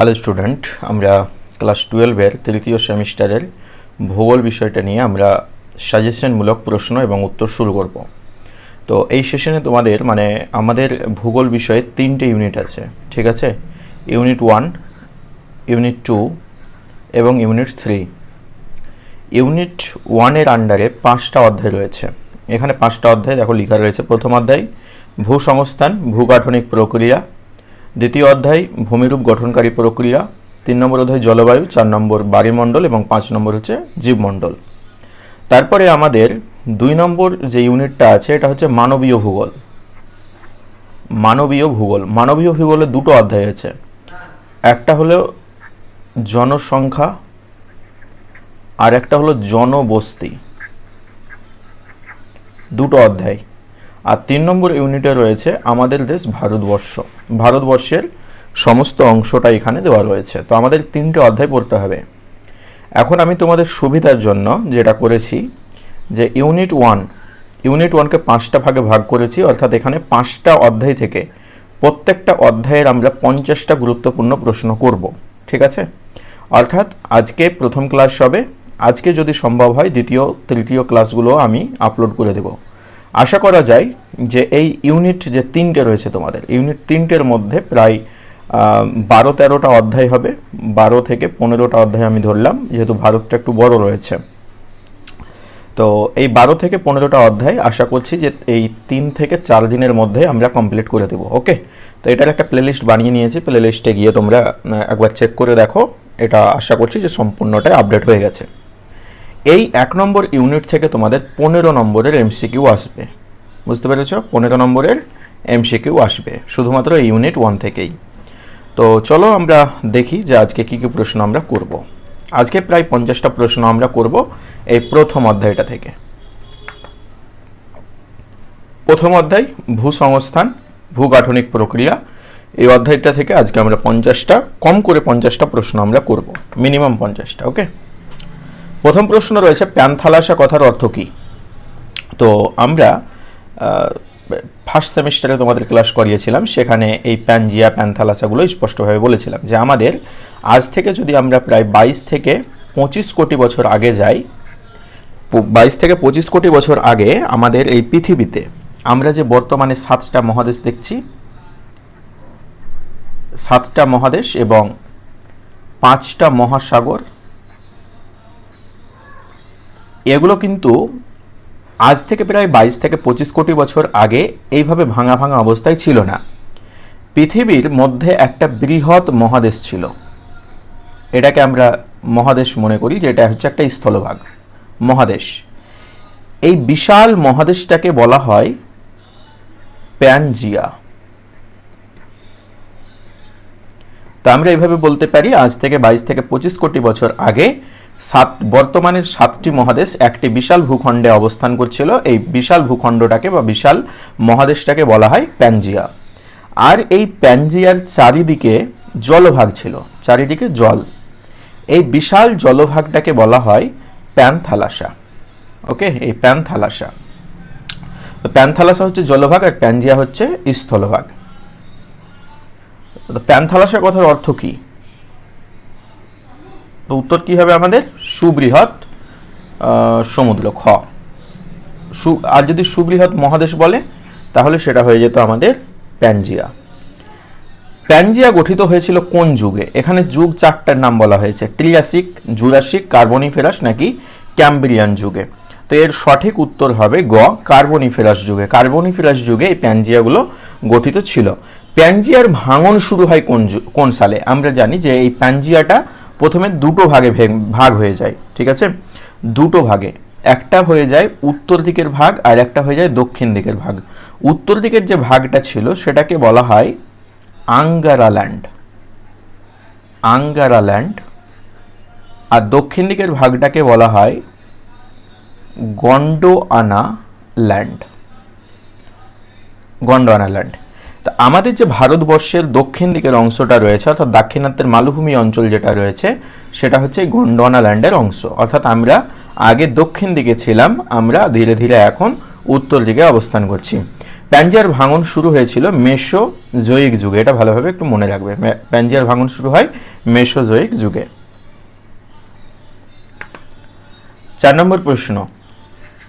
Hello student আমরা class টুয়েলভের তৃতীয় সেমিস্টারের ভূগোল বিষয়টা নিয়ে আমরা সাজেশনমূলক প্রশ্ন এবং উত্তর শুরু করব। তো এই সেশনে তোমাদের মানে আমাদের ভূগোল বিষয়ে তিনটে ইউনিট আছে, ঠিক আছে? ইউনিট ওয়ান ইউনিট টু এবং ইউনিট থ্রি ইউনিট ওয়ানের আন্ডারে পাঁচটা অধ্যায় রয়েছে। এখানে পাঁচটা অধ্যায় দেখো লেখা রয়েছে। প্রথম অধ্যায়, ভূসংস্থান, ভূগাঠনিক প্রক্রিয়া। দ্বিতীয় অধ্যায়, ভূমিরূপ গঠনকারী প্রক্রিয়া। তিন নম্বর অধ্যায়, জলবায়ু। চার নম্বর বায়ুমণ্ডল এবং পাঁচ নম্বর হচ্ছে জীবমণ্ডল। তারপরে আমাদের দুই নম্বর যে ইউনিটটা আছে, এটা হচ্ছে মানবীয় ভূগোল। মানবীয় ভূগোল। মানবীয় ভূগোলে দুটো অধ্যায় আছে। একটা হলো জনসংখ্যা আর একটা হলো জনবস্তি। দুটো অধ্যায়। আর তিন নম্বর ইউনিটে রয়েছে আমাদের দেশ ভারতবর্ষ। ভারতবর্ষের সমস্ত অংশটা এখানে দেওয়া রয়েছে। তো আমাদের তিনটে অধ্যায় পড়তে হবে। এখন আমি তোমাদের সুবিধার জন্য যেটা করেছি, যে ইউনিট ওয়ান, ইউনিট ওয়ানকে পাঁচটা ভাগে ভাগ করেছি, অর্থাৎ এখানে পাঁচটা অধ্যায় থেকে প্রত্যেকটা অধ্যায়ের আমরা পঞ্চাশটা গুরুত্বপূর্ণ প্রশ্ন করব। ঠিক আছে? অর্থাৎ আজকে প্রথম ক্লাস হবে। আজকে যদি সম্ভব হয় দ্বিতীয়, তৃতীয় ক্লাসগুলো আমি আপলোড করে দেব। আশা করা যায় যে এই ইউনিট যে তিনটে রয়েছে তোমাদের, ইউনিট তিনটের মধ্যে প্রায় বারো তেরোটা অধ্যায় হবে, বারো থেকে পনেরোটা অধ্যায় আমি ধরলাম, যেহেতু ভারতটা একটু বড় রয়েছে। তো এই বারো থেকে পনেরোটা অধ্যায় আশা করছি যে এই তিন থেকে চার দিনের মধ্যে আমরা কমপ্লিট করে দেবো ওকে তো এটার একটা প্লেলিস্ট বানিয়ে নিয়েছি প্লেলিস্টে গিয়ে তোমরা একবার চেক করে দেখো। এটা আশা করছি যে সম্পূর্ণটাই আপডেট হয়ে গেছে। এই এক নম্বর ইউনিট থেকে তোমাদের পনেরো নম্বরের এমসিকিউ আসবে। বুঝতে পেরেছ? পনেরো নম্বরের এমসিকিউ আসবে, শুধুমাত্র এই ইউনিট ওয়ান থেকেই। তো চলো আমরা দেখি যে আজকে কী কী প্রশ্ন আমরা করব। আজকে প্রায় পঞ্চাশটা প্রশ্ন আমরা করব এই প্রথম অধ্যায়টা থেকে। প্রথম অধ্যায়, ভূসংস্থান, ভূগাঠনিক প্রক্রিয়া। এই অধ্যায়টা থেকে আজকে আমরা পঞ্চাশটা, কম করে পঞ্চাশটা প্রশ্ন আমরা করব। মিনিমাম পঞ্চাশটা, ওকে? প্রথম প্রশ্ন রয়েছে প্যান্থালাসা কথার অর্থ কী? তো আমরা ফার্স্ট সেমিস্টারে তোমাদের ক্লাস করিয়েছিলাম, সেখানে এই প্যানজিয়া প্যান্থালাসাগুলো স্পষ্টভাবে বলেছিলাম যে আমাদের আজ থেকে যদি আমরা প্রায় বাইশ থেকে পঁচিশ কোটি বছর আগে যাই বাইশ থেকে পঁচিশ কোটি বছর আগে আমাদের এই পৃথিবীতে আমরা যে বর্তমানে সাতটা মহাদেশ দেখছি, সাতটা মহাদেশ এবং পাঁচটা মহাসাগর এগুলো কিন্তু আজ থেকে প্রায় বাইশ থেকে পঁচিশ কোটি বছর আগে এইভাবে ভাঙা ভাঙা অবস্থায় ছিল না। পৃথিবীর মধ্যে একটা বৃহৎ মহাদেশ ছিল। এটাকে আমরা মহাদেশ মনে করি, যে এটা হচ্ছে একটা স্থলভাগ, মহাদেশ। এই বিশাল মহাদেশটাকে বলা হয় প্যানজিয়া। তা আমরা এইভাবে বলতে পারি, আজ থেকে বাইশ থেকে পঁচিশ কোটি বছর আগে সাত বর্তমানের সাতটি মহাদেশ, একটি বিশাল ভূখণ্ডে অবস্থান করছিল। এই বিশাল ভূখণ্ডটাকে বা বিশাল মহাদেশটাকে বলা হয় প্যানজিয়া। আর এই প্যানজিয়ার চারিদিকে জলভাগ ছিল, চারিদিকে জল। এই বিশাল জলভাগটাকে বলা হয় প্যানথালাসা। ওকে? এই প্যানথালাসা। প্যানথালাসা হচ্ছে জলভাগ আর প্যানজিয়া হচ্ছে স্থলভাগ। প্যানথালাসা কথার অর্থ কী? তো উত্তর কি হবে আমাদের? সুবৃহৎ সমুদ্র খ। সু, আর যদি সুবৃহৎ মহাদেশ বলে, তাহলে সেটা হয়ে যেত আমাদের প্যানজিয়া। প্যানজিয়া গঠিত হয়েছিল কোন যুগে? এখানে যুগ চারটার নাম বলা হয়েছে। ট্রিয়াসিক, জুরাসিক, কার্বনিফেরাস নাকি ক্যাম্ব্রিয়ান যুগে। তো এর সঠিক উত্তর হবে গ, কার্বনিফেরাস যুগে। কার্বনিফেরাস যুগে এই প্যানজিয়াগুলো গঠিত ছিল। প্যানজিয়ার ভাঙন শুরু হয় কোন কোন সালে? আমরা জানি যে এই প্যানজিয়াটা প্রথমে দুটো ভাগে ভাগ হয়ে যায়, ঠিক আছে? দুটো ভাগে। একটা হয়ে যায় উত্তর দিকের ভাগ আর একটা হয়ে যায় দক্ষিণ দিকের ভাগ। উত্তর দিকের যে ভাগটা ছিল সেটাকে বলা হয় আঙ্গারাল্যান্ড। আঙ্গারাল্যান্ড। আর দক্ষিণ দিকের ভাগটাকে বলা হয় গন্ডোয়ানা ল্যান্ড গন্ডোয়ানা ল্যান্ড তো আমাদের যে ভারতবর্ষের দক্ষিণ দিকের অংশটা রয়েছে, অর্থাৎ দাক্ষিণাত্যের মালভূমি অঞ্চল যেটা রয়েছে, সেটা হচ্ছে গন্ডোয়ানা ল্যান্ডের অংশ। অর্থাৎ আমরা আগে দক্ষিণ দিকে ছিলাম, আমরা ধীরে ধীরে এখন উত্তর দিকে অবস্থান করছি। প্যাঞ্জিয়ার ভাঙন শুরু হয়েছিল মেসোজোয়িক যুগে। এটা ভালোভাবে একটু মনে রাখবে। প্যাঞ্জিয়ার ভাঙন শুরু হয় মেসোজোয়িক যুগে। চার নম্বর প্রশ্ন।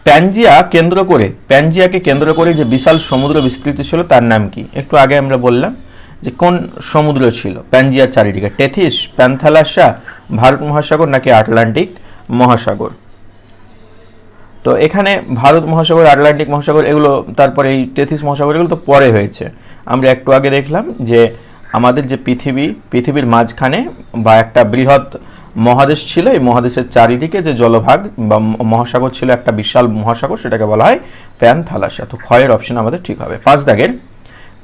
প্যাঞ্জিয়া কেন্দ্র করে প্যাঞ্জিয়াকে কেন্দ্র করে যে বিশাল সমুদ্র বিস্তৃত ছিল, তার নাম কি? একটু আগে আমরা বললাম যে কোন সমুদ্র ছিল? প্যাঞ্জিয়ার চারিদিকে। টেথিস, প্যান্থালাসা, ভারত মহাসাগর নাকি আটলান্টিক মহাসাগর? তো এখানে ভারত মহাসাগর, আটলান্টিক মহাসাগর, এগুলো তারপরে এই টেথিস মহাসাগর, এগুলো তো পরে হয়েছে। আমরা একটু আগে দেখলাম যে আমাদের যে পৃথিবী, পৃথিবীর মাঝখানে বা একটা বৃহৎ মহাদেশ ছিল, এই মহাদেশের চারিদিকে যে জলভাগ বা মহাসাগর ছিল, একটা বিশাল মহাসাগর, সেটাকে বলা হয় প্যানথালাসা তো ক্ষয়ের অপশন আমাদের ঠিক হবে। পাঁচ দাগের,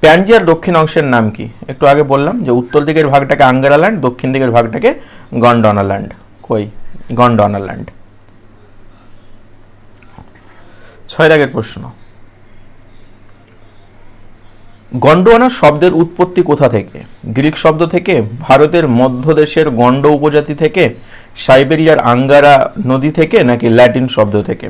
প্যানজিয়ার দক্ষিণ অংশের নাম কি? একটু আগে বললাম যে উত্তর দিকের ভাগটাকে আঙ্গারাল্যান্ড, দক্ষিণ দিকের ভাগটাকে গন্ডনাল্যান্ড কই? গন্ডনাল্যান্ড ছয় দাগের প্রশ্ন। গন্ডোয়ানা শব্দের উৎপত্তি কোথা থেকে? গ্রিক শব্দ থেকে, ভারতের মধ্যদেশের গন্ড উপজাতি থেকে, সাইবেরিয়ার আঙ্গারা নদী থেকে, নাকি ল্যাটিন শব্দ থেকে?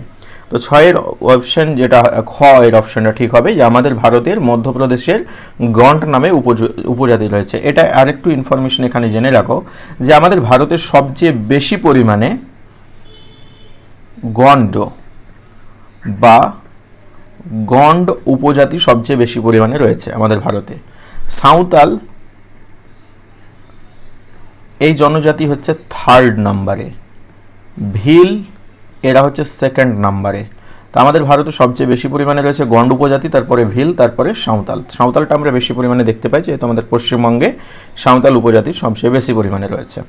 তো ছয়ের অপশন যেটা, খ এর অপশনটা ঠিক হবে যে আমাদের ভারতের মধ্যপ্রদেশের গন্ড নামে উপজ- উপজাতি রয়েছে। এটা আরেকটু ইনফরমেশন এখানে জেনে রাখো যে আমাদের ভারতের সবচেয়ে বেশি পরিমাণে গন্ড বা গন্ড উপজাতি সবচেয়ে বেশি পরিমাণে রয়েছে আমাদের ভারতে। সাঁওতাল এই জনজাতি হচ্ছে থার্ড নাম্বারে ভিল এরা হচ্ছে সেকেন্ড নাম্বারে তো আমাদের ভারতে সবচেয়ে বেশি পরিমাণে রয়েছে গন্ড উপজাতি, তারপরে ভিল, তারপরে সাঁওতাল। সাঁওতালটা আমরা বেশি পরিমাণে দেখতে পাই, যেহেতু আমাদের পশ্চিমবঙ্গে সাঁওতাল উপজাতি সবচেয়ে বেশি পরিমাণে রয়েছে।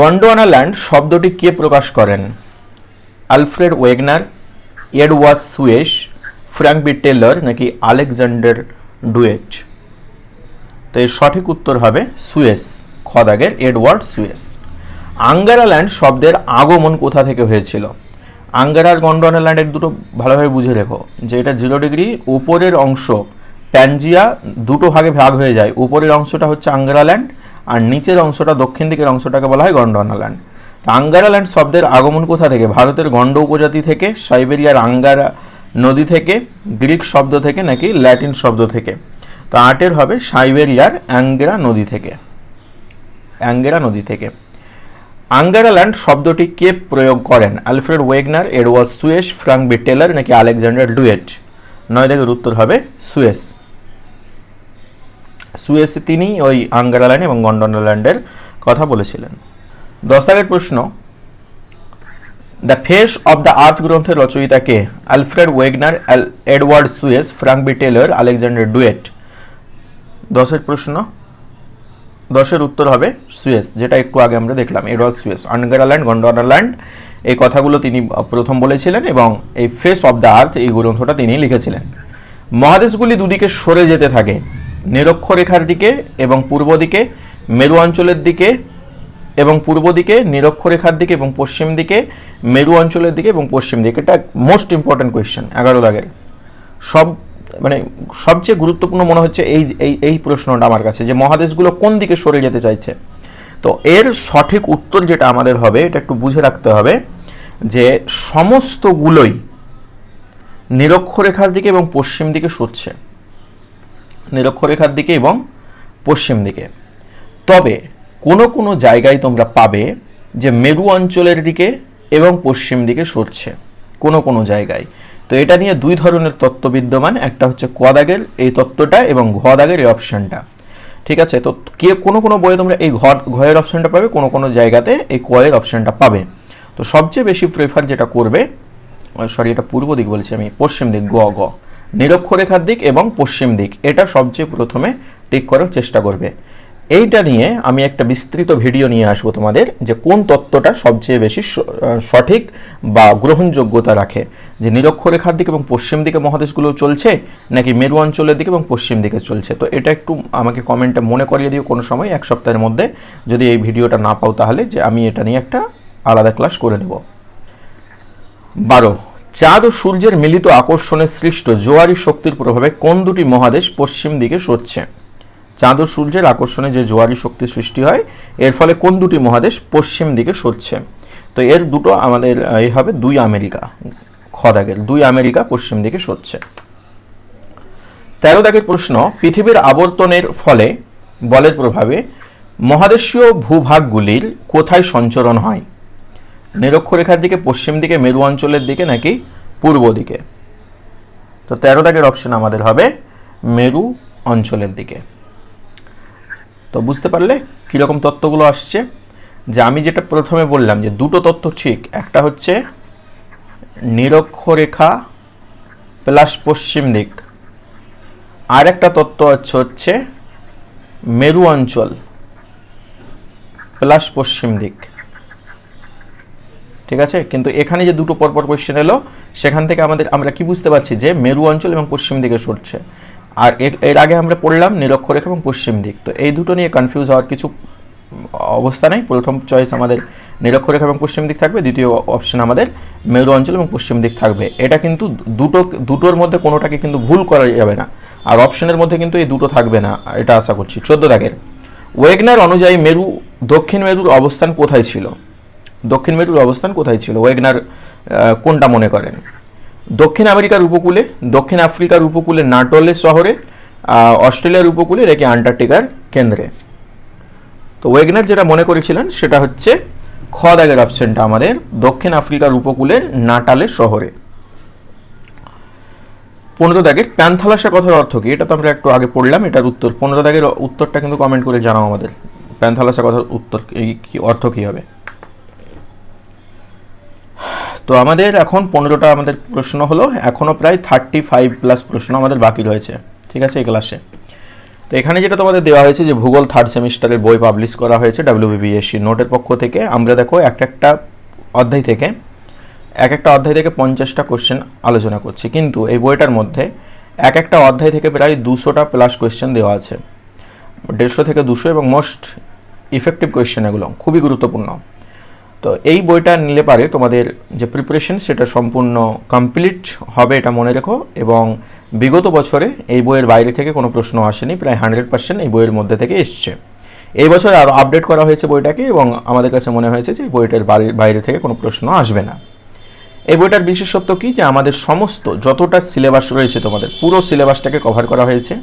গন্ডোয়ানা ল্যান্ড শব্দটি কে প্রকাশ করেন? Alfred Wegener, Edward Suess, Frank B Taylor নাকি আলেকজান্ডার ডুয়েট? তো এর সঠিক উত্তর হবে সুয়েস খদাগের এডওয়ার্ড সুয়েস আঙ্গারা ল্যান্ড শব্দের আগমন কোথা থেকে হয়েছিল? আঙ্গারা আর গন্ডোয়ানা ল্যান্ডের দুটো ভালোভাবে বুঝে রেখো, যে এটা জিরো ডিগ্রি উপরের অংশ, প্যানজিয়া দুটো ভাগে ভাগ হয়ে যায়। উপরের অংশটা হচ্ছে আঙ্গারা ল্যান্ড আর নিচের অংশটা দক্ষিণ দিকের অংশটাকে বলা হয় গন্ডোয়ানা ল্যান্ড তো আঙ্গারা ল্যান্ড শব্দের আগমন কোথা থেকে? ভারতের গন্ড উপজাতি থেকে সাইবেরিয়ার আঙ্গারা নদী থেকে, গ্রিক শব্দ থেকে নাকি ল্যাটিন শব্দ থেকে? তো আটের হবে সাইবেরিয়ার অ্যাঙ্গেরা নদী থেকে। অ্যাঙ্গেরা নদী থেকে। আঙ্গারাল্যান্ড শব্দটি কে প্রয়োগ করেন? Alfred Wegener, Edward Suess, Frank B Taylor নাকি আলেকজান্ডার ডুয়েট? নয় দাগের উত্তর হবে সুয়েস। সুয়েসে তিনি ওই আঙ্গারাল্যান্ড এবং গন্ডনাল্যান্ডের কথা বলেছিলেন। দশ দাগের প্রশ্ন। The face of the earth গ্রন্থের রচয়িতাকে Alfred Wegener Edward Suess, Frank B Taylor Alexander Du. দশের প্রশ্ন। দশের উত্তর হবে সুয়েস, যেটা একটু আগে আমরা দেখলাম, এডওয়ার্ড সুয়েস। আনগারাল্যান্ড গন্ডনাল্যান্ড এই কথাগুলো তিনি প্রথম বলেছিলেন এবং এই ফেস অব দ্য আর্থ এই গ্রন্থটা তিনি লিখেছিলেন। মহাদেশগুলি দুদিকে সরে যেতে থাকে, নিরক্ষরেখার দিকে এবং পূর্ব দিকে, মেরু অঞ্চলের দিকে এবং পূর্ব দিকে, নিরক্ষরেখার দিকে এবং পশ্চিম দিকে, মেরু অঞ্চলের দিকে এবং পশ্চিম দিকে। এটা মোস্ট ইম্পর্ট্যান্ট কোয়েশ্চেন এগারো দাগের। সব মানে সবচেয়ে গুরুত্বপূর্ণ মনে হচ্ছে এই এই এই প্রশ্নটা আমার কাছে, যে মহাদেশগুলো কোন দিকে সরে যেতে চাইছে। তো এর সঠিক উত্তর যেটা আমাদের হবে, এটা একটু বুঝে রাখতে হবে, যে সমস্তগুলোই নিরক্ষরেখার দিকে এবং পশ্চিম দিকে সরছে। নিরক্ষরেখার দিকে এবং পশ্চিম দিকে। তবে কোনো কোনো জায়গায় তোমরা পাবে যে মেরু অঞ্চলের দিকে এবং পশ্চিম দিকে সরছে, কোনো কোনো জায়গায়। তো এটা নিয়ে দুই ধরনের তত্ত্ব বিদ্যমান, একটা হচ্ছে কোয়াদাগের এই তত্ত্বটা এবং ঘদাগের এই অপশনটা। ঠিক আছে? তো কে কোনো কোনো বইয়ে তোমরা এই ঘর ঘয়ের অপশনটা পাবে, কোনো কোনো জায়গাতে এই কয়ের অপশানটা পাবে। তো সবচেয়ে বেশি প্রেফার যেটা করবে সরি এটা পূর্ব দিক বলছি আমি, পশ্চিম দিক, গ গ। নিরক্ষরেখার দিক এবং পশ্চিম দিক, এটা সবচেয়ে প্রথমে টিক করার চেষ্টা করবে। এইটা নিয়ে আমি একটা বিস্তৃত ভিডিও নিয়ে আসব তোমাদের যে কোন তত্ত্বটা সবচেয়ে বেশি সঠিক বা গ্রহণযোগ্যতা রাখে। যে নিরক্ষরেখার দিকে এবং পশ্চিম দিকে মহাদেশগুলো চলছে, নাকি মেরু অঞ্চলের দিকে এবং পশ্চিম দিকে চলছে। তো এটা একটু আমাকে কমেন্টে মনে করিয়ে দিও কোনো সময়, এক সপ্তাহের মধ্যে। যদি এই ভিডিওটা না পাও তাহলে যে আমি এটা নিয়ে একটা আলাদা ক্লাস করে নেব। বারো, চাঁদ ও সূর্যের মিলিত আকর্ষণে সৃষ্ট জোয়ারি শক্তির প্রভাবে কোন দুটি মহাদেশ পশ্চিম দিকে সরছে? চাঁদ ও সূর্যের আকর্ষণে যে জোয়ারি শক্তি সৃষ্টি হয়, এর ফলে কোন দুটি মহাদেশ পশ্চিম দিকে সরছে? তো এর দুটো আমাদের এই হবে দুই আমেরিকা, খ দাগের, দুই আমেরিকা পশ্চিম দিকে সরছে। তেরো দাগের প্রশ্ন, পৃথিবীর আবর্তনের ফলে বলের প্রভাবে মহাদেশীয় ভূভাগগুলির কোথায় সঞ্চরণ হয়? নিরক্ষরেখার দিকে, পশ্চিম দিকে, মেরু অঞ্চলের দিকে নাকি পূর্ব দিকে? তো তেরো দাগের অপশন আমাদের হবে মেরু অঞ্চলের দিকে। তো বুঝতে পারলে কীরকম তত্ত্বগুলো আসছে? যে আমি যেটা প্রথমে বললাম যে দুটো তত্ত্ব ঠিক, একটা হচ্ছে নিরক্ষরেখা প্লাস পশ্চিম দিক। আর একটা তত্ত্ব হচ্ছে হচ্ছে মেরু অঞ্চল প্লাস পশ্চিম দিক। ঠিক আছে? কিন্তু এখানে যে দুটো পরপর কোয়েশ্চেন এলো, সেখান থেকে আমাদের, আমরা কি বুঝতে পারছি যে মেরু অঞ্চল এবং পশ্চিম দিকে সরছে। আর এর আগে আমরা পড়লাম নিরক্ষরেখা এবং পশ্চিম দিক। তো এই দুটো নিয়ে কনফিউজ হওয়ার কিছু অবস্থা নেই। প্রথম চয়েস আমাদের নিরক্ষরেখা এবং পশ্চিম দিক থাকবে। দ্বিতীয় অপশন আমাদের মেরু অঞ্চল এবং পশ্চিম দিক থাকবে। এটা কিন্তু দুটো, দুটোর মধ্যে কোনোটাকে কিন্তু ভুল করা যাবে না। আর অপশনের মধ্যে কিন্তু এই দুটো থাকবে না, এটা আশা করছি। চোদ্দ দাগের। ওয়েগনার অনুযায়ী মেরু, দক্ষিণ মেরুর অবস্থান কোথায় ছিল? দক্ষিণ মেরুর অবস্থান কোথায় ছিল? ওয়েগনার কোনটা মনে করেন? দক্ষিণ আমেরিকার উপকূলে, দক্ষিণ আফ্রিকার উপকূলে নাটলে শহরে অস্ট্রেলিয়ার উপকূলে রেখে আন্টার্কটিকার কেন্দ্রে। তো ওয়েগনার যেটা মনে করেছিলেন, সেটা হচ্ছে খ দাগের অপশনটা আমাদের, দক্ষিণ আফ্রিকার উপকূলের নাটালের শহরে। পনেরো দাগের প্যান্থালাসা কথার অর্থ কি? এটা তো আমরা একটু আগে পড়লাম, এটার উত্তর। পনেরো দাগের উত্তরটা কিন্তু কমেন্ট করে জানাও আমাদের। প্যান্থালাসা কথার উত্তর কি অর্থ কী হবে? তো আমাদের এখন পনেরোটা আমাদের প্রশ্ন হলো এখনও প্রায় থার্টি ফাইভ প্লাস প্রশ্ন আমাদের বাকি রয়েছে, ঠিক আছে, এই ক্লাসে তো এখানে যেটা তোমাদের দেওয়া হয়েছে যে ভূগোল থার্ড সেমিস্টারের বই পাবলিশ করা হয়েছে ডাব্লিউবিবিএসসি নোটের পক্ষ থেকে, আমরা দেখো একটা একটা অধ্যায় থেকে, এক একটা অধ্যায় থেকে পঞ্চাশটা কোশ্চেন আলোচনা করছি। কিন্তু এই বইটার মধ্যে এক একটা অধ্যায় থেকে প্রায় দুশোটা প্লাস কোয়েশ্চেন দেওয়া আছে। দেড়শো থেকে দুশো এবং মোস্ট ইফেক্টিভ কোয়েশ্চেন এগুলো, খুবই গুরুত্বপূর্ণ। তো এই বইটা নিলে পারে তোমাদের যে প্রিপারেশন সেটা সম্পূর্ণ কমপ্লিট হবে এটা মনে রেখো। এবং বিগত বছরে এই বইয়ের বাইরে থেকে কোনো প্রশ্ন আসেনি, প্রায় হান্ড্রেড পার্সেন্ট এই বইয়ের মধ্যে থেকে এসছে। এই বছর আরও আপডেট করা হয়েছে বইটাকে এবং আমাদের কাছে মনে হয়েছে যে বইটার বাইরে থেকে কোনো প্রশ্ন আসবে না। এই বইটার বিশেষত্ব কি? যে আমাদের সমস্ত, যতটা সিলেবাস রয়েছে তোমাদের, পুরো সিলেবাসটাকে কভার করা হয়েছে।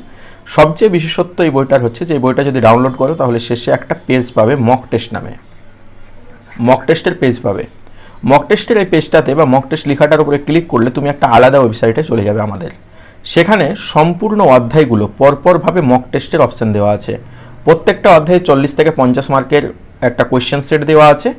সবচেয়ে বিশেষত্ব এই বইটার হচ্ছে যে এই বইটা যদি ডাউনলোড করো, তাহলে শেষে একটা পেজ পাবে মক টেস্ট নামে। মক টেস্টের পেজ পাবে। মক টেস্টের এই পেজটাতে বা মক টেস্ট লেখাটার উপরে ক্লিক করলে তুমি একটা আলাদা ওয়েবসাইটে চলে যাবে আমাদের। সেখানে সম্পূর্ণ অধ্যায়গুলো পরপরভাবে মক টেস্টের অপশান দেওয়া আছে। প্রত্যেকটা অধ্যায়ে চল্লিশ থেকে পঞ্চাশ মার্কের একটা কোয়েশ্চেন সেট দেওয়া আছে।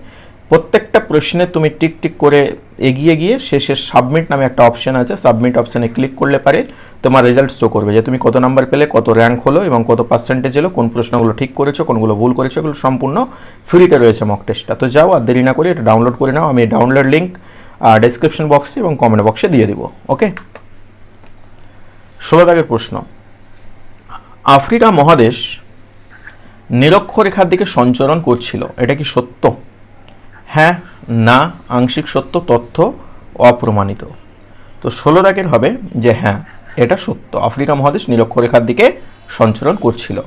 প্রত্যেকটা প্রশ্নে তুমি টিক টিক করে এগিয়ে গিয়ে শেষে সাবমিট নামে একটা অপশন আছে। সাবমিট অপশানে ক্লিক করলে পারে। তোমার রেজাল্ট শো করবে। যে তুমি কত নাম্বার পেলে, কত র্যাঙ্ক হলো এবং কত পার্সেন্টেজ এলো, কোন প্রশ্নগুলো ঠিক করেছ, কোনগুলো ভুল করেছ, এগুলো সম্পূর্ণ ফ্রিতে রয়েছে মক টেস্টটা তো যাও আর দেরি না করে এটা ডাউনলোড করে নাও। আমি ডাউনলোড লিঙ্ক ডেসক্রিপশন বক্সে এবং কমেন্ট বক্সে দিয়ে দিব ওকে ষোলো দাগের প্রশ্ন। আফ্রিকা মহাদেশ নিরক্ষরেখার দিকে সঞ্চরণ করছিল, এটা কি সত্য? হ্যাঁ না, আংশিক সত্য, তথ্য অপ্রমাণিত। তো ষোলো দাগের হবে যে হ্যাঁ এটা সত্য। আফ্রিকা মহাদেশ নিরক্ষরেখার দিকে সঞ্চরণ করছিল।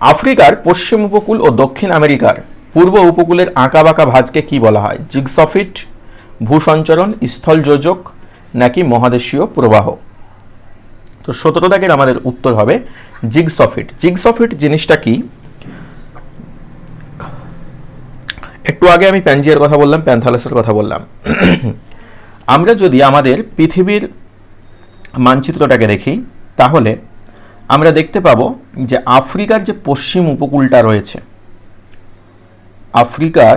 আফ্রিকার পশ্চিম উপকূল ও দক্ষিণ আমেরিকার পূর্ব উপকূলের আঁকাবাঁকা ভাঁজকে কি বলা হয়? জিগসফিট, ভূসঞ্চরণ, স্থল যোজক নাকি মহাদেশীয় প্রবাহ? তো সতেরো দাগের আমাদের উত্তর হবে জিগসফিট। জিগসফিট জিনিসটা কি? একটু আগে আমি প্যানজিয়ার কথা বললাম, প্যান্থালাসের কথা বললাম। আমরা যদি আমাদের পৃথিবীর মানচিত্রটাকে দেখি, তাহলে আমরা দেখতে পাবো যে আফ্রিকার যে পশ্চিম উপকূলটা রয়েছে, আফ্রিকার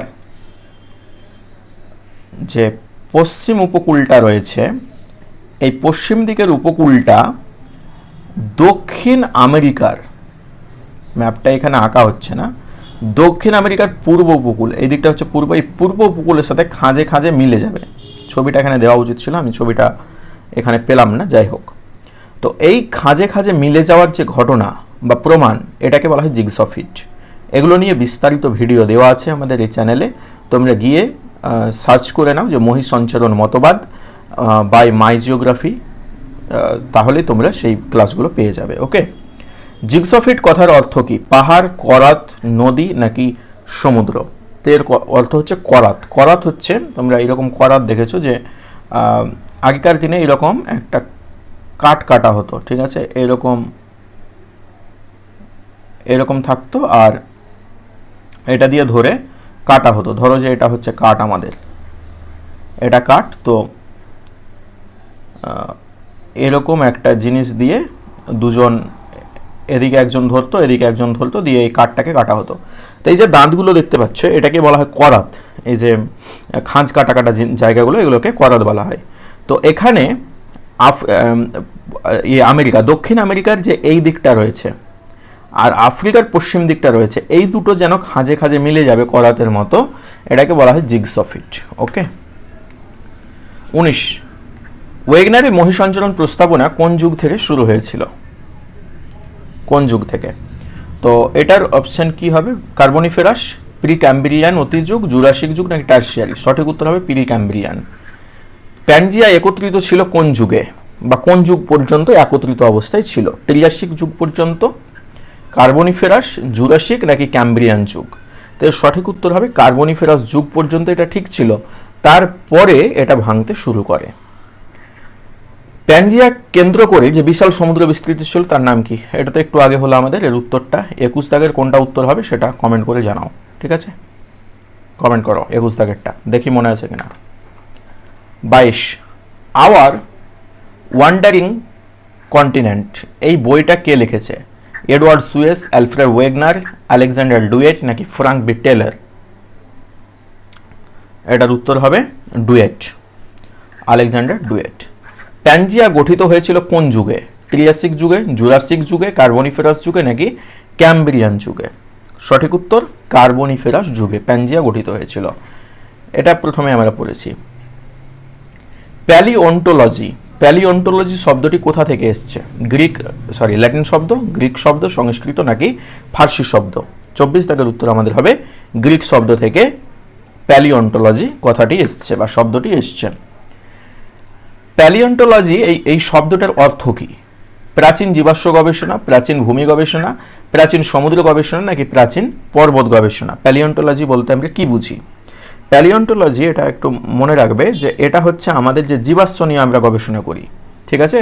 যে পশ্চিম উপকূলটা রয়েছে, এই পশ্চিম দিকের উপকূলটা দক্ষিণ আমেরিকার, ম্যাপটা এখানে আঁকা হচ্ছে না, দক্ষিণ আমেরিকার পূর্ব উপকূল, এই দিকটা হচ্ছে পূর্ব, এই পূর্ব উপকূলের সাথে খাঁজে খাঁজে মিলে যাবে। ছবিটা এখানে দেওয়া উচিত ছিল, আমি ছবিটা এখানে পেলাম না, যাই হোক। তো এই খাঁজে খাঁজে মিলে যাওয়ার যে ঘটনা বা প্রমাণ, এটাকে বলা হয় জিগসফিট এগুলো নিয়ে বিস্তারিত ভিডিও দেওয়া আছে আমাদের এই চ্যানেলে। তোমরা গিয়ে সার্চ করে নাও যে মহি সঞ্চারণ মতবাদ বাই মাই জিওগ্রাফি তাহলে তোমরা সেই ক্লাসগুলো পেয়ে যাবে, ওকে? জিগসফিট কথার অর্থ কি? পাহাড়, করাত, নদী নাকি সমুদ্র? তো এর অর্থ হচ্ছে করাত। করাত হচ্ছে, তোমরা এরকম করাত দেখেছ যে আগেকার দিনে এরকম একটা কাট কাটা হতো, ঠিক আছে? এরকম এরকম থাকতো আর এটা দিয়ে ধরে কাটা হতো। ধরো যে এটা হচ্ছে কাঠ আমাদের। এটা কাঠ, তো এরকম একটা জিনিস দিয়ে দুজন, এদিকে একজন ধরতো, এদিকে একজন ধরতো, দিয়ে এই কাঠটাকে কাটা হতো। তো এই যে দাঁতগুলো দেখতে পাচ্ছ, এটাকে বলা হয় করাত। এই যে খাঁজ কাটা কাটা জায়গাগুলো, এগুলোকে করাত বলা হয়। তো এখানে আফ ইয়ে আমেরিকা, দক্ষিণ আমেরিকার যে এই দিকটা রয়েছে আর আফ্রিকার পশ্চিম দিকটা রয়েছে, এই দুটো যেন খাঁজে খাঁজে মিলে যাবে করাতের মতো, এটাকে বলা হয় জিগসফিট, ওকে? উনিশ, ওয়েগনারের মহিষঞ্চরণ প্রস্তাবনা কোন যুগ থেকে শুরু হয়েছিল? কোন যুগ থেকে? তো এটার অপশন কি হবে? কার্বনিফেরাস প্রি ক্যাম্ব্রিয়ান অতি যুগ জুরাসিক যুগ নাকি টার্সিয়ারি? সঠিক উত্তর হবে প্রি ক্যাম্ব্রিয়ান প্যানজিয়া একত্রিত ছিল কোন যুগে? বা কোন যুগ পর্যন্ত একত্রিত অবস্থায় ছিল? ট্রিয়াসিক যুগ পর্যন্ত? কার্বনিফেরাস, জুরাসিক নাকি ক্যাম্ব্রিয়ান যুগ? তো এর সঠিক উত্তর হবে কার্বনিফেরাস যুগ পর্যন্ত এটা ঠিক ছিল। তারপরে এটা ভাঙতে শুরু করে। প্যানজিয়া কেন্দ্র করে যে বিশাল সমুদ্র বিস্তৃত ছিল, তার নাম কি? এটা তো একটু আগে হলো আমাদের, এর উত্তরটা। একুশ দাগের কোনটা উত্তর হবে সেটা কমেন্ট করে জানাও, ঠিক আছে? কমেন্ট করো, একুশ দাগেরটা। দেখি মনে আছে কিনা। বাইশ। আওয়ার ওয়ান্ডারিং কন্টিনেন্ট, এই বইটা কে লিখেছে? Edward Suess, Alfred Wegener, Alexander Du নাকি ফ্রাঙ্ক বি টেলর? এটার উত্তর হবে ডুয়েট, আলেকজান্ডার ডুয়েট। প্যানজিয়া গঠিত হয়েছিল কোন যুগে? ট্রিয়াসিক যুগে, জুরাসিক যুগে, কার্বনিফেরাস যুগে নাকি ক্যাম্ব্রিয়ান যুগে? সঠিক উত্তর, কার্বনিফেরাস যুগে প্যানজিয়া গঠিত হয়েছিল। এটা প্রথমে আমরা পড়েছি। প্যালিওন্টোলজি প্যালিওন্টোলজি শব্দটি কোথা থেকে এসছে? গ্রিক সরি ল্যাটিন শব্দ গ্রিক শব্দ, সংস্কৃত নাকি ফার্সি শব্দ? চব্বিশ দাগের উত্তর আমাদের হবে গ্রিক শব্দ থেকে প্যালিওন্টোলজি কথাটি এসছে বা শব্দটি এসছে। প্যালিওন্টোলজি এই এই শব্দটার অর্থ কি? প্রাচীন জীবাশ্ম গবেষণা, প্রাচীন ভূমি গবেষণা, প্রাচীন সমুদ্র গবেষণা নাকি প্রাচীন পর্বত গবেষণা? প্যালিওন্টোলজি বলতে আমরা কি বুঝি? প্যালিওন্টোলজি এটা একটু মনে রাখবে যে এটা হচ্ছে আমাদের যে জীবাশ্ম নিয়ে আমরা গবেষণা করি, ঠিক আছে?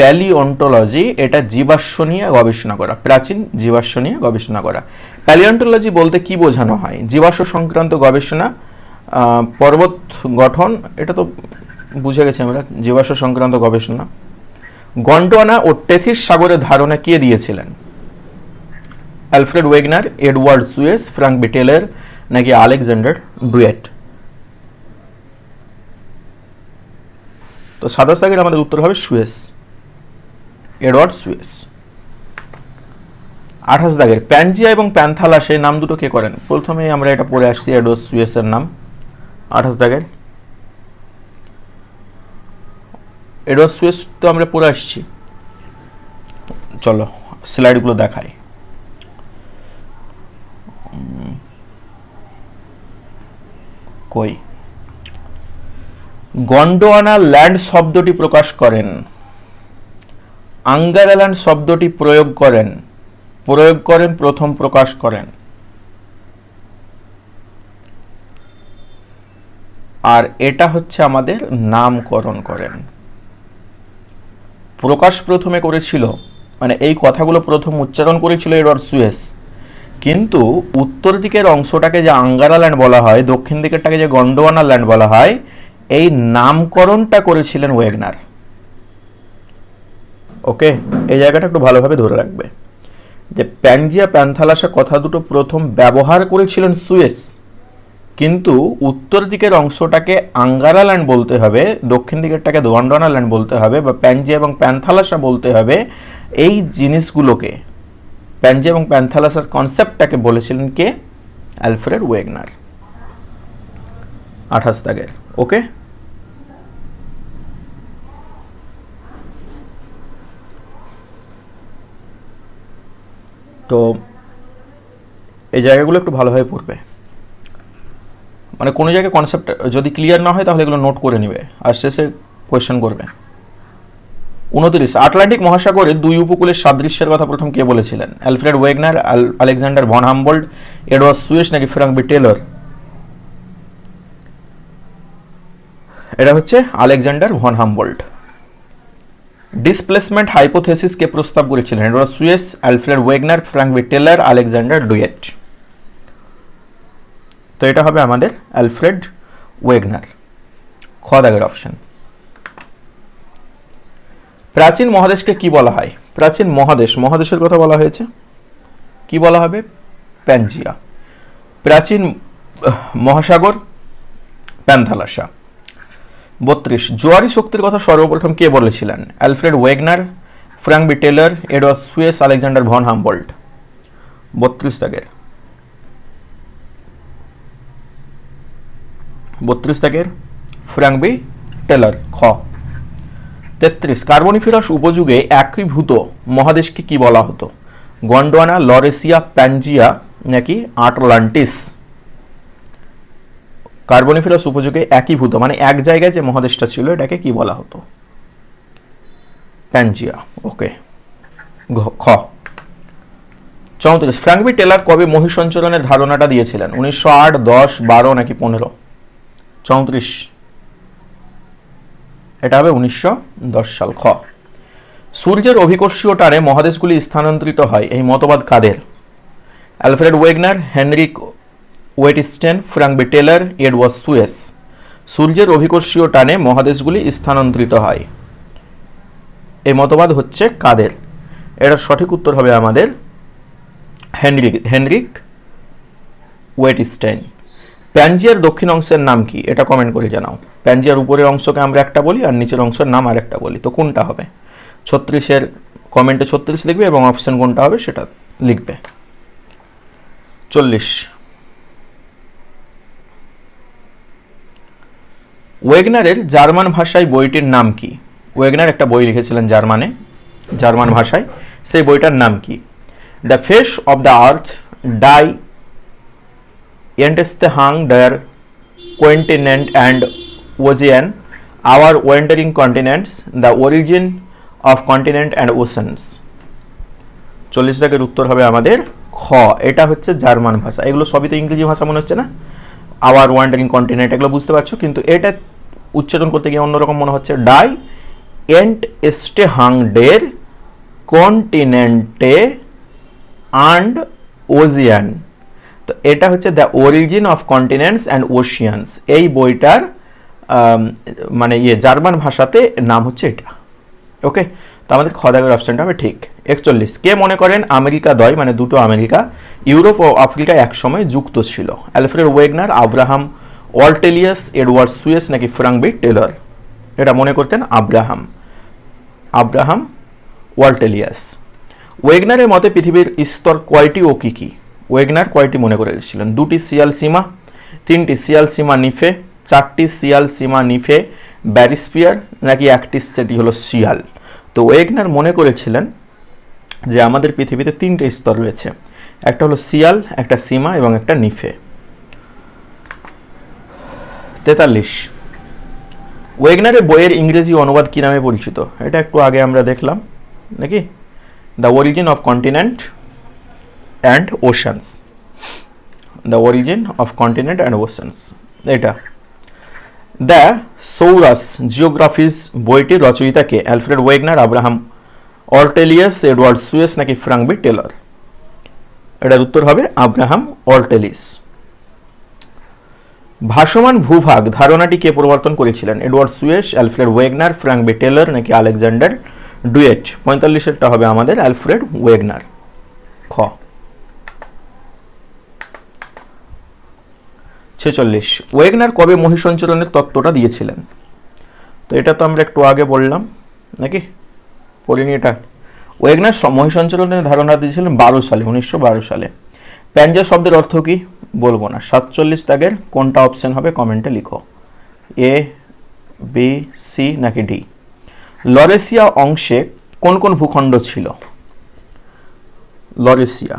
প্যালিওন্টোলজি এটা জীবাশ্ম নিয়ে গবেষণা করা, প্রাচীন জীবাশ্ম নিয়ে গবেষণা করা। প্যালিওন্টোলজি বলতে কি বোঝানো হয়? জীবাশ্ম সংক্রান্ত গবেষণা পর্বত গঠন, এটা তো বুঝে গেছি আমরা, জীবাশ্ম সংক্রান্ত গবেষণা। গন্ডোয়ানা ও টেথিস সাগরের ধারণা কে দিয়েছিলেন? Alfred Wegener Edward Suess Frank বিটেলের নাকি আলেকজান্ডার ডুয়েট? তো সাতাশ দাগের আমাদের উত্তর হবে সুয়েস। Edward Suez. আঠাশ দাগের প্যানজিয়া এবং প্যান্থালাস সেই নাম দুটো কে করেন? প্রথমেই আমরা এটা পড়ে আসছি এডওয়ার্ড সুয়েসের নাম। আঠাশ দাগের এডওয়ার্ড সুয়েস তো আমরা পড়ে আসছি। চলো স্লাইডগুলো দেখাই। কই? গন্ডোয়ানা ল্যান্ড শব্দটি প্রকাশ করেন। আঙ্গারাল্যান্ড শব্দটি প্রয়োগ করেন। প্রয়োগ করেন, প্রথম প্রকাশ করেন। আর এটা হচ্ছে আমাদের নামকরণ করেন। প্রকাশ প্রথমে করেছিল মানে এই কথাগুলো প্রথম উচ্চারণ করেছিল এডওয়ার্ড সুয়েস। কিন্তু উত্তর দিকের অংশটাকে যে আঙ্গারা ল্যান্ড বলা হয়, দক্ষিণ দিকেরটাকে যে গন্ডোয়ানা ল্যান্ড বলা হয়, এই নামকরণটা করেছিলেন ওয়েগনার। ওকে? এই জায়গাটা একটু ভালোভাবে ধরে রাখবে। যে প্যানজিয়া প্যান্থালাসা কথা দুটো প্রথম ব্যবহার করেছিলেন সুয়েস, কিন্তু উত্তর দিকের অংশটাকে আঙ্গারা ল্যান্ড বলতে হবে, দক্ষিণ দিকেরটাকে দোয়ান্ডনা ল্যান্ড বলতে হবে, বা প্যানজিয়া এবং প্যান্থালাসা বলতে হবে, এই জিনিসগুলোকে। প্যানজিয়া এবং প্যান্থালাসার কনসেপ্টটাকে বলেছিলেন কে? Alfred Wegener. আঠাশ দাগের। ওকে? তো এই জায়গাগুলো একটু ভালোভাবে পড়বে। মানে কোনো জায়গায় কনসেপ্ট যদি ক্লিয়ার না হয় তাহলে এগুলো নোট করে নেবে। আর শেষে কোয়েশ্চেন করবে। উনত্রিশ। আটলান্টিক মহাসাগরে দুই উপকূলের সাদৃশ্যের কথা প্রথম কে বলেছিলেন? অ্যালফ্রেড ওয়েগনার, আল- Alexander von Humboldt Edward Suess নাকি ফ্রাঙ্ক বি টেলর? এটা হচ্ছে Alexander von Humboldt. Displacement hypothesis কে প্রস্তাব করেছিলেন হলো Suess Alfred Wegener Frank Taylor, Alexander Du. Toit এটা হবে আমাদের অ্যালফ্রেড ওয়েগনার। খ দাগের অপশন। প্রাচীন মহাদেশকে কি বলা হয়? প্রাচীন মহাদেশ, মহাদেশের কথা বলা হয়েছে। কি বলা হবে? প্যানজিয়া। প্রাচীন মহাসাগর, প্যান্থালাসা। বত্রিশ, জোয়ারি শক্তির কথা সর্বপ্রথম কে বলেছিলেন? Alfred Wegener, Frank B Taylor, Edward Suess, Alexander von Humboldt. বত্রিশ দাগের। বত্রিশ দাগের, ফ্র্যাঙ্ক বি টেলর, খ। তেত্রিশ। কার্বনিফেরাস উপযুগে একীভূত মহাদেশকে কি বলা হতো? গন্ডোয়ানা, লরেসিয়া, প্যানজিয়া নাকি আটলান্টিস? কার্বনিফেরাস উপযুগে একীভূত মানে এক জায়গায় যে মহাদেশটা ছিল, এটাকে কি বলা হতো? Pangaea, okay. খ। চৌত্রিশ, ফ্র্যাঙ্কবি টেলার কবে মহিষ মহিষঞ্চরণের ধারণাটা দিয়েছিলেন? উনিশশো আট, দশ, বারো নাকি পনেরো? চৌত্রিশ। এটা হবে উনিশশো দশ সাল খ। সূর্যের অভিকর্ষীয় টানে মহাদেশগুলি স্থানান্তরিত হয় এই মতবাদ কাদের? Alfred Wegener Henrik Wettstein Frank B Taylor, Edward Suess. সূর্যের অভিকর্ষীয় টানে মহাদেশগুলি স্থানান্তরিত হয়। এই মতবাদ হচ্ছে কাদের? এটার সঠিক উত্তর হবে আমাদের হেনরিক হেনরিক ওয়েটিস্টাইন প্যানজিয়ার দক্ষিণ অংশের নাম কি? এটা কমেন্ট করে জানাও। প্যানজিয়ার উপরের অংশকে আমরা একটা বলি আর নিচের অংশের নাম আরেকটা বলি। তো কোনটা হবে? ছত্রিশের কমেন্টে ছত্রিশ লিখবে এবং অপশন কোনটা হবে সেটা লিখবে। চল্লিশ। ওয়েগনারের জার্মান ভাষায় বইটির নাম কি? ওয়েগনার একটা বই লিখেছিলেন জার্মানে, জার্মান ভাষায়। সেই বইটার নাম কি? The face of the earth die হাং ডায়ার continent and ocean. Our wandering continents, the origin of continent and oceans. চল্লিশ দাগের উত্তর হবে আমাদের খ। এটা হচ্ছে জার্মান ভাষা। এগুলো সবই তো ইংরেজি ভাষা মনে হচ্ছে না? আওয়ার ওয়ান্ডারিং কন্টিনেন্ট এগুলো বুঝতে পারছ? কিন্তু এটা উচ্চারণ করতে গিয়ে অন্যরকম মনে হচ্ছে। ডাই এন্ট এস্টে হাং ডের কন্টিনেন্টে অ্যান্ড ওজিয়ান তো এটা হচ্ছে the origin of continents and oceans এই বইটার মানে ইয়ে জার্মান ভাষাতে নাম হচ্ছে এটা। ওকে? তো আমাদের খদাগের অপশনটা হবে ঠিক। একচল্লিশ। কে মনে করেন আমেরিকা দয় মানে দুটো আমেরিকা, ইউরোপ ও আফ্রিকা একসময় যুক্ত ছিল? Alfred Wegener, Abraham Ortelius, Edward Suess নাকি ফ্রাঙ্কবি টেলর? এটা মনে করতেন আব্রাহাম। আব্রাহাম ওয়াল্টেলিয়াস। ওয়েগনারের মতে পৃথিবীর স্তর কয়টি ও কি কি? ওয়েগনার কয়টি মনে করেছিলেন দুটি সিয়াল সীমা, তিনটি সিয়াল সীমা নিফে, চারটি সিয়াল সীমা নিফে ব্যারিস্পিয়ার, নাকি একটি সেটি হলো সিয়াল তো ওয়েগনার মনে করেছিলেন যে আমাদের পৃথিবীতে তিনটে স্তর রয়েছে। একটা হলো সিয়াল একটা সীমা এবং একটা নিফে। তেতাল্লিশ। ওয়েগনারের বইয়ের ইংরেজি অনুবাদ কী নামে পরিচিত? এটা একটু আগে আমরা দেখলাম, নাকি? The origin of continent and oceans the origin of continent and oceans এটা দ্য সৌরাস জিওগ্রাফিস বইটির রচয়িতাকে Alfred Wegener Abraham Ortelius Edward Suess নাকি ফ্রাঙ্কবি টেলর এটার উত্তর হবে আব্রাহাম অর্টেলিস ভাসমান ভূভাগ ধারণাটি কে প্রবর্তন করেছিলেন? Edward Suess Alfred Wegener Frank B Taylor নাকি আলেকজান্ডার ডুয়েট পঁয়তাল্লিশেরটা হবে আমাদের অ্যালফ্রেড ওয়েগনার খ ছেচল্লিশ। ওয়েগনার কবে মহিষঞ্চরণের তত্ত্বটা দিয়েছিলেন? তো এটা তো আমরা একটু আগে বললাম, নাকি? পড়িনি এটা। ওয়েগনার মহিষঞ্চরণের ধারণা দিয়েছিলেন বারো সালে, উনিশশো বারো সালে। প্যাঞ্জা শব্দের অর্থ কি? বলব না। সাতচল্লিশ দাগের কোনটা অপশন হবে কমেন্টে লিখো। এ বি সি নাকি ডি লরেসিয়া অংশে কোন কোন ভূখণ্ড ছিল? লরেসিয়া।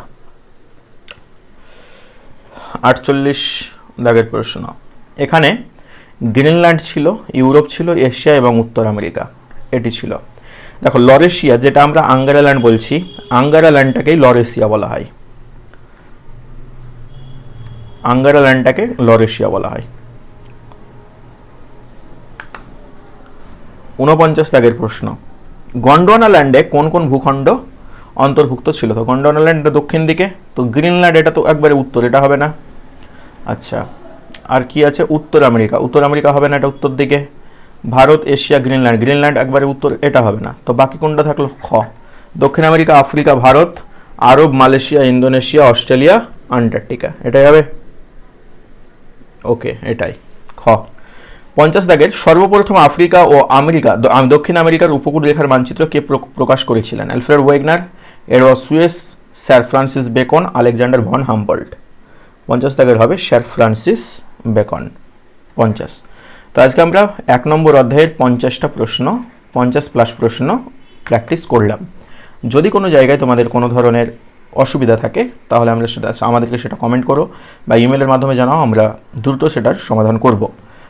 আটচল্লিশ দাগের প্রশ্ন এখানে গ্রিনল্যান্ড ছিল, ইউরোপ ছিল, এশিয়া এবং উত্তর আমেরিকা। এটি ছিল। দেখো, লরেশিয়া, যেটা আমরা আঙ্গারাল্যান্ড বলছি আঙ্গারাল্যান্ডটাকেই লরেশিয়া বলা হয়। আঙ্গারাল্যান্ডটাকে লরেশিয়া বলা হয়। ঊনপঞ্চাশ দাগের প্রশ্ন। গন্ডোয়ানা ল্যান্ডে কোন কোন ভূখণ্ড অন্তর্ভুক্ত ছিল? তো গন্ডোয়ানা ল্যান্ড এটা দক্ষিণ দিকে, তো গ্রিনল্যান্ড এটা তো একবারে উত্তর, এটা হবে না। আচ্ছা আর কি আছে? উত্তর আমেরিকা। উত্তর আমেরিকা হবে না এটা উত্তর দিকে? Bharat, Asia, Greenland. গ্রিনল্যান্ড একবারে উত্তর, এটা হবে না। তো বাকি কোনটা থাকল? খ। দক্ষিণ আমেরিকা, আফ্রিকা, ভারত, আরব, মালয়েশিয়া, ইন্দোনেশিয়া, অস্ট্রেলিয়া, আন্টার্কটিকা। এটাই হবে? ওকে, এটাই। খ। পঞ্চাশ দাগের সর্বপ্রথম আফ্রিকা ও আমেরিকা দক্ষিণ আমেরিকার উপকূল রেখার মানচিত্র কে প্রকাশ করেছিলেন? Alfred Wegener Edward Suess, sir Francis Bacon, Alexander von Humboldt পঞ্চাশ দাগের হবে স্যার ফ্রান্সিস বেকন। পঞ্চাশ। তো আজকে আমরা এক নম্বর অধ্যায়ের পঞ্চাশটা প্রশ্ন, পঞ্চাশ প্লাস প্রশ্ন প্র্যাকটিস করলাম। যদি কোনো জায়গায় তোমাদের কোনো ধরনের অসুবিধা থাকে, তাহলে আমরা সেটা, আমাদেরকে সেটা কমেন্ট করো বা ইমেলের মাধ্যমে জানাও, আমরা দ্রুত সেটার সমাধান করব।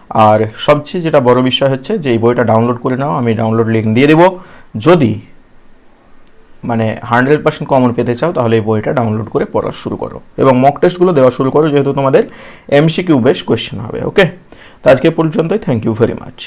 আর সবচেয়ে যেটা বড় বিষয় হচ্ছে যে এই বইটা ডাউনলোড করে নাও, আমি ডাউনলোড লিঙ্ক দিয়ে দেবো। যদি মানে হান্ড্রেড পার্সেন্ট কমন পেতে চাও, তাহলে এই বইটা ডাউনলোড করে পড়া শুরু করো। এবং মক টেস্টগুলো দেওয়া শুরু করো, যেহেতু তোমাদের এমসিকিউ বেশ কোয়েশ্চেন হবে ওকে তো আজকে পর্যন্তই থ্যাংক ইউ ভেরি মাচ